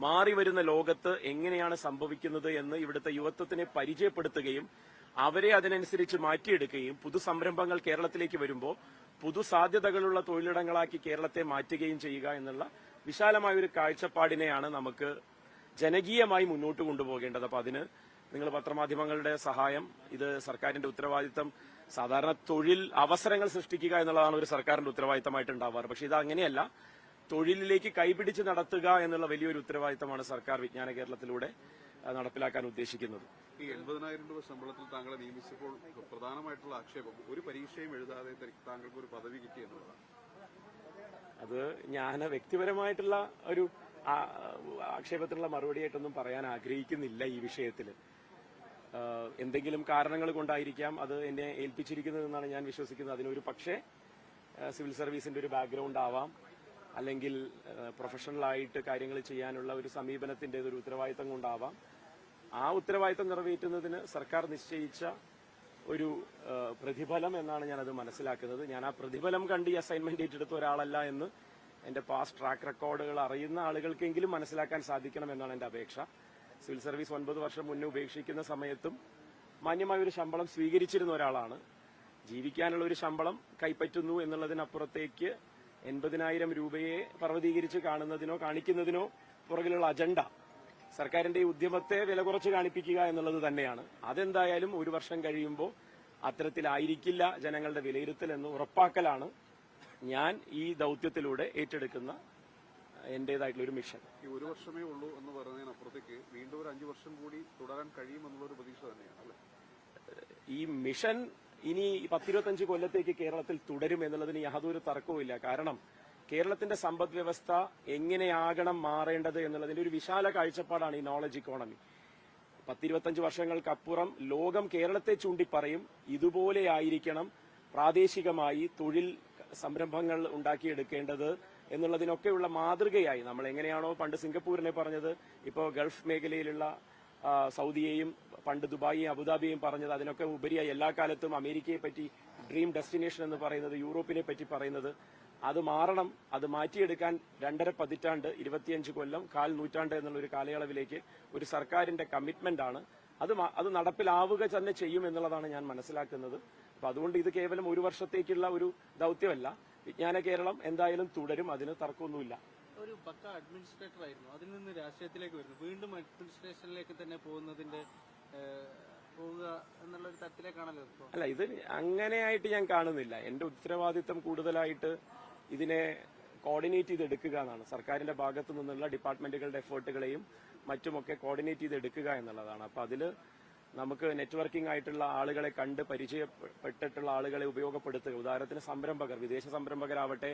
മാറി വരുന്ന ലോകത്ത് എങ്ങനെയാണ് സംഭവിക്കുന്നത് എന്ന് ഇവിടുത്തെ യുവത്വത്തിനെ പരിചയപ്പെടുത്തുകയും അവരെ അതിനനുസരിച്ച് മാറ്റിയെടുക്കുകയും പുതു സംരംഭങ്ങൾ കേരളത്തിലേക്ക് വരുമ്പോൾ പുതു സാധ്യതകളുള്ള തൊഴിലിടങ്ങളാക്കി കേരളത്തെ മാറ്റുകയും ചെയ്യുക എന്നുള്ള വിശാലമായ ഒരു കാഴ്ചപ്പാടിനെയാണ് നമുക്ക് ജനകീയമായി മുന്നോട്ട് കൊണ്ടുപോകേണ്ടത്. അപ്പൊ അതിന് നിങ്ങൾ പത്രമാധ്യമങ്ങളുടെ സഹായം ഇത് സർക്കാരിന്റെ ഉത്തരവാദിത്തം സാധാരണ തൊഴിൽ അവസരങ്ങൾ സൃഷ്ടിക്കുക എന്നുള്ളതാണ് ഒരു സർക്കാരിന്റെ ഉത്തരവാദിത്തമായിട്ട് ഉണ്ടാവാറ്. പക്ഷെ ഇത് അങ്ങനെയല്ല. തൊഴിലിലേക്ക് കൈപിടിച്ച് നടത്തുക എന്നുള്ള വലിയൊരു ഉത്തരവാദിത്തമാണ് സർക്കാർ വിജ്ഞാന കേരളത്തിലൂടെ നടപ്പിലാക്കാൻ ഉദ്ദേശിക്കുന്നത്. ഈ എൺപതിനായിരം രൂപ ശമ്പളത്തിൽ താങ്കളെ നിയമിച്ചപ്പോൾ പ്രധാനമായിട്ടുള്ള ആക്ഷേപം ഒരു പരീക്ഷയും എഴുതാതെ താങ്കൾക്ക് ഒരു പദവി കിട്ടി എന്നുള്ളതാണ്. അത് ഞാൻ വ്യക്തിപരമായിട്ടുള്ള ഒരു ആക്ഷേപത്തിനുള്ള മറുപടിയായിട്ടൊന്നും പറയാൻ ആഗ്രഹിക്കുന്നില്ല ഈ വിഷയത്തിൽ എന്തെങ്കിലും കാരണങ്ങൾ കൊണ്ടായിരിക്കാം അത് എന്നെ ഏൽപ്പിച്ചിരിക്കുന്നതെന്നാണ് ഞാൻ വിശ്വസിക്കുന്നത്. അതിനൊരു പക്ഷേ സിവിൽ സർവീസിന്റെ ഒരു ബാക്ക്ഗ്രൗണ്ട് ആവാം. അല്ലെങ്കിൽ പ്രൊഫഷണലായിട്ട് കാര്യങ്ങൾ ചെയ്യാനുള്ള ഒരു സമീപനത്തിന്റെ ഒരു ഉത്തരവാദിത്തം കൊണ്ടാവാം. ആ ഉത്തരവാദിത്തം നിറവേറ്റുന്നതിന് സർക്കാർ നിശ്ചയിച്ച ഒരു പ്രതിഫലം എന്നാണ് ഞാനത് മനസ്സിലാക്കുന്നത്. ഞാൻ ആ പ്രതിഫലം കണ്ട് ഈ അസൈൻമെന്റ് ഏറ്റെടുത്ത ഒരാളല്ല എന്ന് എന്റെ പാസ്റ്റ് ട്രാക്ക് റെക്കോർഡുകൾ അറിയുന്ന ആളുകൾക്കെങ്കിലും മനസ്സിലാക്കാൻ സാധിക്കണം എന്നാണ് എന്റെ അപേക്ഷ. സിവിൽ സർവീസ് ഒൻപത് വർഷം മുന്നേ ഉപേക്ഷിക്കുന്ന സമയത്തും മാന്യമായ ഒരു ശമ്പളം സ്വീകരിച്ചിരുന്ന ഒരാളാണ്. ജീവിക്കാനുള്ള ഒരു ശമ്പളം കൈപ്പറ്റുന്നു എന്നുള്ളതിനപ്പുറത്തേക്ക് എൺപതിനായിരം രൂപയെ പർവതീകരിച്ച് കാണുന്നതിനോ കാണിക്കുന്നതിനോ പുറകിലുള്ള അജണ്ട സർക്കാരിന്റെ ഈ ഉദ്യമത്തെ വില കുറച്ച് കാണിപ്പിക്കുക എന്നുള്ളത് തന്നെയാണ്. അതെന്തായാലും ഒരു വർഷം കഴിയുമ്പോൾ അത്തരത്തിലായിരിക്കില്ല ജനങ്ങളുടെ വിലയിരുത്തൽ എന്ന് ഉറപ്പാക്കലാണ് ഞാൻ ഈ ദൗത്യത്തിലൂടെ ഏറ്റെടുക്കുന്ന എന്റേതായിട്ടുള്ള ഒരു മിഷൻ. ഈ ഒരു വർഷമേ ഉള്ളൂ എന്ന് പറയുന്നതിനപ്പുറത്തേക്ക് വീണ്ടും ഒരു അഞ്ചു വർഷം കൂടി തുടരാൻ കഴിയുമെന്നുള്ള ഒരു പ്രതീക്ഷ തന്നെയാണ് ഈ മിഷൻ ഇനി പത്തിരുപത്തഞ്ച് കൊല്ലത്തേക്ക് കേരളത്തിൽ തുടരും എന്നുള്ളതിന് യാതൊരു തർക്കവുമില്ല കാരണം കേരളത്തിന്റെ സമ്പദ് വ്യവസ്ഥ എങ്ങനെയാകണം മാറേണ്ടത് എന്നുള്ളതിന്റെ ഒരു വിശാല കാഴ്ചപ്പാടാണ് ഈ നോളജ് ഇക്കോണമി പത്തിരുപത്തഞ്ച് വർഷങ്ങൾക്കപ്പുറം ലോകം കേരളത്തെ ചൂണ്ടിപ്പറയും ഇതുപോലെയായിരിക്കണം പ്രാദേശികമായി തൊഴിൽ സംരംഭങ്ങൾ ഉണ്ടാക്കിയെടുക്കേണ്ടത് എന്നുള്ളതിനൊക്കെയുള്ള മാതൃകയായി. നമ്മൾ എങ്ങനെയാണോ പണ്ട് സിംഗപ്പൂരിനെ പറഞ്ഞത് ഇപ്പോൾ ഗൾഫ് മേഖലയിലുള്ള സൗദിയെയും പണ്ട് ദുബായിയും അബുദാബിയെയും പറഞ്ഞത് അതിനൊക്കെ ഉപരിയായി എല്ലാ കാലത്തും അമേരിക്കയെ പറ്റി ഡ്രീം ഡെസ്റ്റിനേഷൻ എന്ന് പറയുന്നത് യൂറോപ്പിനെ പറ്റി പറയുന്നത്. അത് മാറണം അത് മാറ്റിയെടുക്കാൻ രണ്ടര പതിറ്റാണ്ട് ഇരുപത്തിയഞ്ച് കൊല്ലം കാൽ നൂറ്റാണ്ട് എന്നുള്ള ഒരു കാലയളവിലേക്ക് ഒരു സർക്കാരിന്റെ കമ്മിറ്റ്മെന്റ് ആണ്. അത് അത് നടപ്പിലാവുക തന്നെ ചെയ്യും എന്നുള്ളതാണ് ഞാൻ മനസ്സിലാക്കുന്നത്. അപ്പൊ അതുകൊണ്ട് ഇത് കേവലം ഒരു വർഷത്തേക്കുള്ള ഒരു ദൗത്യമല്ല. വിജ്ഞാന കേരളം എന്തായാലും തുടരും അതിന് തർക്കമൊന്നുമില്ല. ഒരു പക്ക അഡ്മിനിസ്ട്രേറ്റർ ആയിരുന്നു. അതിൽ നിന്ന് രാഷ്ട്രീയത്തിലേക്ക് വരുന്നു. വീണ്ടും അഡ്മിനിസ്ട്രേഷനിലേക്ക് തന്നെ പോകുന്നതിന്റെ പോവുക എന്നുള്ള ഒരു തരത്തിലേക്കാണല്ലോ ഇപ്പോൾ അല്ല ഇത് അങ്ങനെയായിട്ട് ഞാൻ കാണുന്നില്ല. എന്റെ ഉത്തരവാദിത്തം കൂടുതലായിട്ട് ഇതിനെ കോർഡിനേറ്റ് ചെയ്തെടുക്കുക എന്നാണ്. സർക്കാരിന്റെ ഭാഗത്തു നിന്നുള്ള ഡിപ്പാർട്ട്മെന്റുകളുടെ എഫേർട്ടുകളെയും മറ്റുമൊക്കെ കോർഡിനേറ്റ് ചെയ്തെടുക്കുക എന്നുള്ളതാണ്. അപ്പൊ അതിൽ നമുക്ക് നെറ്റ്വർക്കിംഗ് ആയിട്ടുള്ള ആളുകളെ കണ്ട് പരിചയപ്പെട്ടിട്ടുള്ള ആളുകളെ ഉപയോഗപ്പെടുത്തുക. ഉദാഹരണത്തിന് സംരംഭകർ വിദേശ സംരംഭകരാവട്ടെ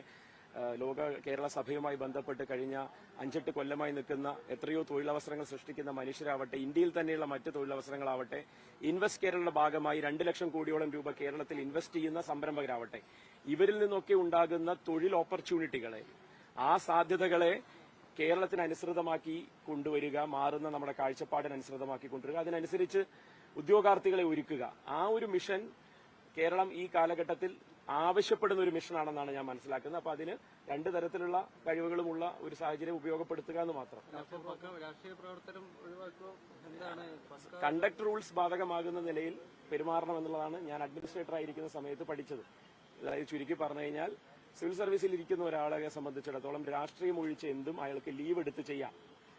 ലോക കേരള സഭയുമായി ബന്ധപ്പെട്ട് കഴിഞ്ഞ അഞ്ചെട്ട് കൊല്ലമായി നിൽക്കുന്ന എത്രയോ തൊഴിലവസരങ്ങൾ സൃഷ്ടിക്കുന്ന മനുഷ്യരാവട്ടെ ഇന്ത്യയിൽ തന്നെയുള്ള മറ്റ് തൊഴിലവസരങ്ങളാവട്ടെ ഇൻവെസ്റ്റ് കേരളയുടെ ഭാഗമായി രണ്ട് ലക്ഷം കോടിയോളം രൂപ കേരളത്തിൽ ഇൻവെസ്റ്റ് ചെയ്യുന്ന സംരംഭകരാവട്ടെ ഇവരിൽ നിന്നൊക്കെ ഉണ്ടാകുന്ന തൊഴിൽ ഓപ്പർച്യൂണിറ്റികളെ ആ സാധ്യതകളെ കേരളത്തിനനുസൃതമാക്കി കൊണ്ടുവരിക മാറുന്ന നമ്മുടെ കാഴ്ചപ്പാടിനനുസൃതമാക്കി കൊണ്ടുവരിക. അതിനനുസരിച്ച് ഉദ്യോഗാർത്ഥികളെ ഒരുക്കുക. ആ ഒരു മിഷൻ കേരളം ഈ കാലഘട്ടത്തിൽ ആവശ്യപ്പെടുന്ന ഒരു മിഷനാണെന്നാണ് ഞാൻ മനസ്സിലാക്കുന്നത്. അപ്പൊ അതിന് രണ്ട് തരത്തിലുള്ള കഴിവുകളുമുള്ള ഒരു സാഹചര്യം ഉപയോഗപ്പെടുത്തുക എന്ന് മാത്രം. കണ്ടക്ട് റൂൾസ് ബാധകമാകുന്ന നിലയിൽ പെരുമാറണം എന്നുള്ളതാണ് ഞാൻ അഡ്മിനിസ്ട്രേറ്റർ ആയിരിക്കുന്ന സമയത്ത് പഠിച്ചത്. അതായത് ചുരുക്കി പറഞ്ഞു കഴിഞ്ഞാൽ സിവിൽ സർവീസിൽ ഇരിക്കുന്ന ഒരാളെ സംബന്ധിച്ചിടത്തോളം രാഷ്ട്രീയം ഒഴിച്ച് എന്തും അയാൾക്ക് ലീവ് എടുത്ത് ചെയ്യാം.